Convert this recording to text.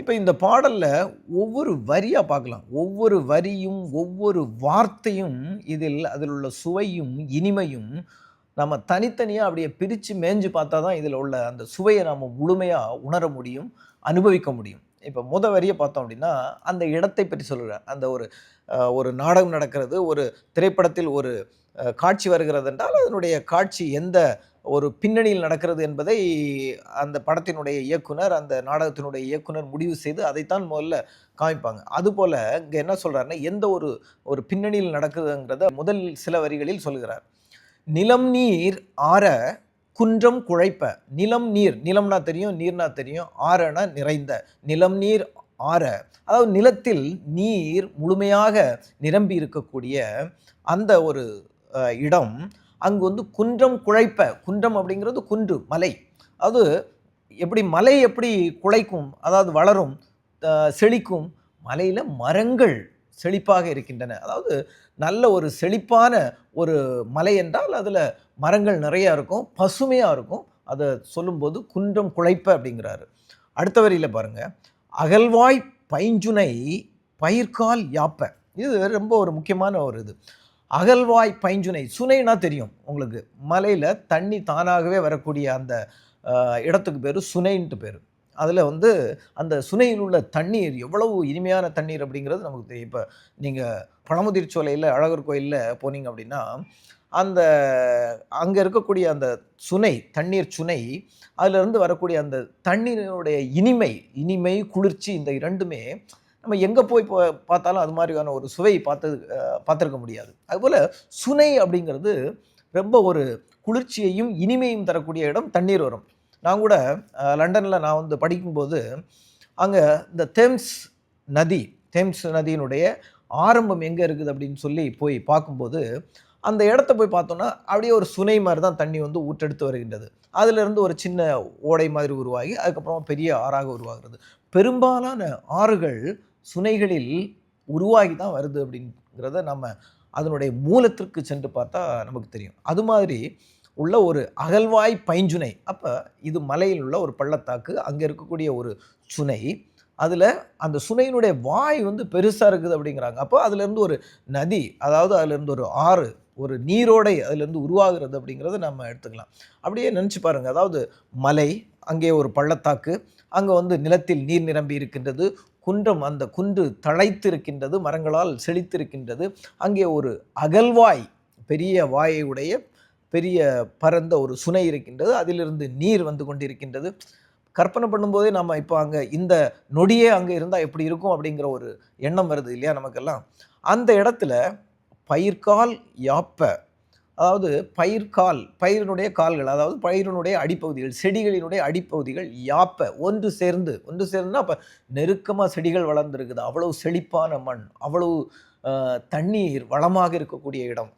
இப்போ இந்த பாடலில் ஒவ்வொரு வரியாக பார்க்கலாம். ஒவ்வொரு வரியும் ஒவ்வொரு வார்த்தையும் இதில் அதில் உள்ள சுவையும் இனிமையும் நம்ம தனித்தனியாக அப்படியே பிரித்து மேய்ஞ்சு பார்த்தா தான் இதில் உள்ள அந்த சுவையை நம்ம முழுமையாக உணர முடியும் அனுபவிக்க முடியும். இப்போ முத வரியை பார்த்தோம் அப்படின்னா அந்த இடத்தை பற்றி சொல்கிறேன் அந்த ஒரு ஒரு நாடகம் நடக்கிறது ஒரு திரைப்படத்தில் ஒரு காட்சி வருகிறது என்றால் அதனுடைய காட்சி எந்த ஒரு பின்னணியில் நடக்கிறது என்பதை அந்த படத்தினுடைய இயக்குனர் அந்த நாடகத்தினுடைய இயக்குனர் முடிவு செய்து அதைத்தான் முதல்ல காமிப்பாங்க. அதுபோல் இங்கே என்ன சொல்கிறாருன்னா எந்த ஒரு ஒரு பின்னணியில் நடக்குதுங்கிறத முதல் சில வரிகளில் சொல்கிறார் நிலம் நீர் ஆற குன்றம் குழைப்ப. நிலம் நீர். நிலம்னா தெரியும் நீர்னா தெரியும். ஆறனா நிறைந்த. நிலம் நீர் ஆற. அதாவது நிலத்தில் நீர் முழுமையாக நிரம்பி இருக்கக்கூடிய அந்த ஒரு இடம் அங்கு வந்து குன்றம் குழைப்ப. குன்றம் அப்படிங்கிறது குன்று மலை. அது எப்படி மலை எப்படி குழைக்கும்? அதாவது வளரும் செழிக்கும். மலையில் மரங்கள். செழிப்பாக இருக்கின்றன. அதாவது நல்ல ஒரு செழிப்பான ஒரு மலை என்றால் அதில் மரங்கள் நிறையா இருக்கும் பசுமையாக இருக்கும். அதை சொல்லும்போது குன்றம் குழைப்ப அப்படிங்கிறாரு. அடுத்த வரியில் பாருங்கள் அகல்வாய் பைஞ்சுனை பயிர்கால் யாப்ப. இது ரொம்ப ஒரு முக்கியமான ஒரு இது. அகல்வாய் பைஞ்சுனை சுனைனா தெரியும் உங்களுக்கு. மலையில் தண்ணி தானாகவே வரக்கூடிய அந்த இடத்துக்கு பேர் சுனைன்ட்டு பேர். அதில் வந்து அந்த சுனையில் உள்ள தண்ணீர் எவ்வளவு இனிமையான தண்ணீர் அப்படிங்கிறது நமக்கு தெரியும். இப்போ நீங்கள் பழமுதிர்ச்சோலையில் அழகர் கோயிலில் போனீங்க அப்படின்னா அந்த அங்கே இருக்கக்கூடிய அந்த சுனை தண்ணீர் சுனை அதிலிருந்து வரக்கூடிய அந்த தண்ணீரினுடைய இனிமை இனிமை குளிர்ச்சி இந்த இரண்டுமே நம்ம எங்கே போய் போ பார்த்தாலும் அது மாதிரியான ஒரு சுவை பார்த்து பார்த்துருக்க முடியாது. அதுபோல் சுனை அப்படிங்கிறது ரொம்ப ஒரு குளிர்ச்சியையும் இனிமையும் தரக்கூடிய இடம் தண்ணீர் வரும் நான் கூட லண்டனில் நான் வந்து படிக்கும்போது அங்கே இந்த தெம்ஸ் நதி தெம்ஸ் நதியினுடைய ஆரம்பம் எங்கே இருக்குது அப்படின்னு சொல்லி போய் பார்க்கும்போது அந்த இடத்த போய் பார்த்தோன்னா அப்படியே ஒரு சுனை மாதிரி தான் தண்ணி வந்து ஊற்றெடுத்து வருகின்றது. அதிலிருந்து ஒரு சின்ன ஓடை மாதிரி உருவாகி அதுக்கப்புறமா பெரிய ஆறாக உருவாகிறது. பெரும்பாலான ஆறுகள் சுனைகளில் உருவாகி தான் வருது அப்படிங்கிறத நம்ம அதனுடைய மூலத்திற்கு சென்று பார்த்தா நமக்கு தெரியும். அது மாதிரி உள்ள ஒரு அகழ்வாய் பைஞ்சுனை. அப்போ இது மலையில் உள்ள ஒரு பள்ளத்தாக்கு அங்கே இருக்கக்கூடிய ஒரு சுனை. அதில் அந்த சுனையினுடைய வாய் வந்து பெருசாக இருக்குது அப்படிங்கிறாங்க. அப்போ அதுலேருந்து ஒரு நதி அதாவது அதுலேருந்து ஒரு ஆறு ஒரு நீரோடை அதுலேருந்து உருவாகிறது அப்படிங்கிறத நம்ம எடுத்துக்கலாம். அப்படியே நினச்சி பாருங்கள் அதாவது மலை அங்கே ஒரு பள்ளத்தாக்கு அங்கே வந்து நிலத்தில் நீர் நிரம்பி இருக்கின்றது குன்றம் அந்த குன்று தழைத்து இருக்கின்றது மரங்களால் செழித்திருக்கின்றது அங்கே ஒரு அகல்வாய் பெரிய வாயை உடைய பெரிய பரந்த ஒரு சுனை இருக்கின்றது. அதிலிருந்து நீர் வந்து கொண்டிருக்கின்றது. கற்பனை பண்ணும்போதே நம்ம இப்போ அங்கே இந்த நொடியே அங்கே இருந்தால் எப்படி இருக்கும் அப்படிங்கிற ஒரு எண்ணம் வருது இல்லையா நமக்கெல்லாம். அந்த இடத்துல பயிர்கால் யாப்ப அதாவது பயிர்கால் பயிரினுடைய கால்கள் அதாவது பயிரினுடைய அடிப்பகுதிகள் செடிகளினுடைய அடிப்பகுதிகள் யாப்ப ஒன்று சேர்ந்து ஒன்று சேர்ந்துன்னா அப்போ நெருக்கமாக செடிகள் வளர்ந்துருக்குது. அவ்வளவு செழிப்பான மண் அவ்வளவு தண்ணீர் வளமாக இருக்கக்கூடிய இடம்.